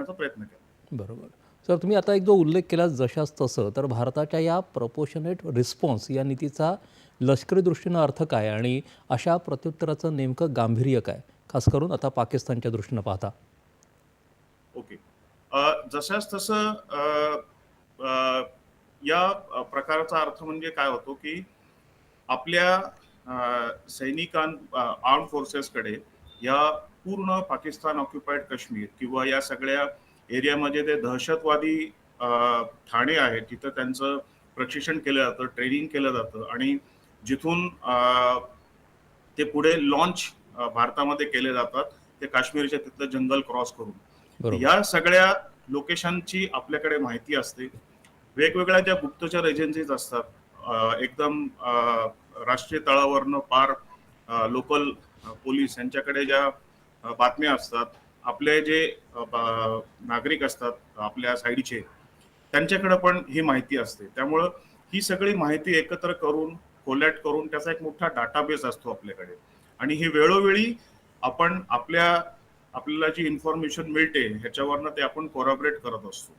करण्याचा प्रयत्न केला. बरोबर. सर तुम्ही आता एक जो उल्लेख केला जशास तसं तर भारताच्या या प्रपोशनेट रिस्पॉन्स या नीतीचा लष्करी दृष्टीनं अर्थ काय आणि अशा प्रत्युत्तराचं नेमकं गांभीर्य काय? खास करून आता पाकिस्तानच्या दृष्टीनं पाहता. ओके. अ, जशास तसं या प्रकाराचा अर्थ म्हणजे काय होतो की आपल्या सैनिकां आर्म फोर्सेसकडे या पूर्ण पाकिस्तान ऑक्युपाईड काश्मीर किंवा या सगळ्या एरियामध्ये ते दहशतवादी ठाणे आहेत तिथं त्यांचं प्रशिक्षण केलं जातं ट्रेनिंग केलं जातं आणि जिथून ते पुढे लॉन्च भारतामध्ये केले जातात ते काश्मीरच्या तिथलं जंगल क्रॉस करून. या सगळ्या लोकेशनची आपल्याकडे माहिती असते. वेगवेगळ्या ज्या गुप्तचर एजन्सीज असतात एकदम राष्ट्रीय तळावरनं पार लोकल पोलीस यांच्याकडे ज्या बातम्या असतात आपले जे नागरिक असतात आपल्या साईडचे त्यांच्याकडे पण ही माहिती असते. त्यामुळं ही सगळी माहिती एकत्र करून कोलॅट करून त्याचा एक मोठा डाटाबेस असतो आपल्याकडे. आणि ही वेळोवेळी आपण आपल्या आपल्याला जी इन्फॉर्मेशन मिळते ह्याच्यावरनं ते आपण कोरॉबरेट करत असतो.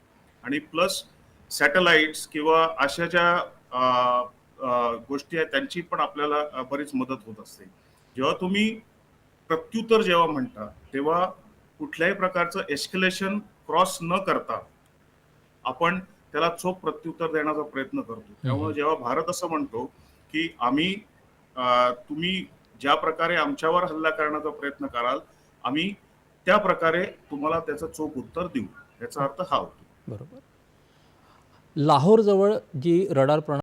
आणि प्लस सॅटेलाइट्स किंवा अशा ज्या गोष्टी आहेत त्यांची पण आपल्याला बरीच मदत होत असते. जेव्हा तुम्ही प्रत्युत्तर जेव्हा म्हणता तेव्हा कुठल्याही प्रकारचं एस्केलेशन क्रॉस न करता आपण त्याला चोख प्रत्युत्तर देण्याचा प्रयत्न करतो. त्यामुळे जेव्हा भारत असं म्हणतो की आम्ही तुम्ही ज्या प्रकारे आमच्यावर हल्ला करण्याचा प्रयत्न कराल आम्ही त्या प्रकारे तुम्हाला त्याचं चोख उत्तर देऊ. याचा अर्थ हा होतो. बरोबर. लाहोरजवळ जी रडार प्रणाली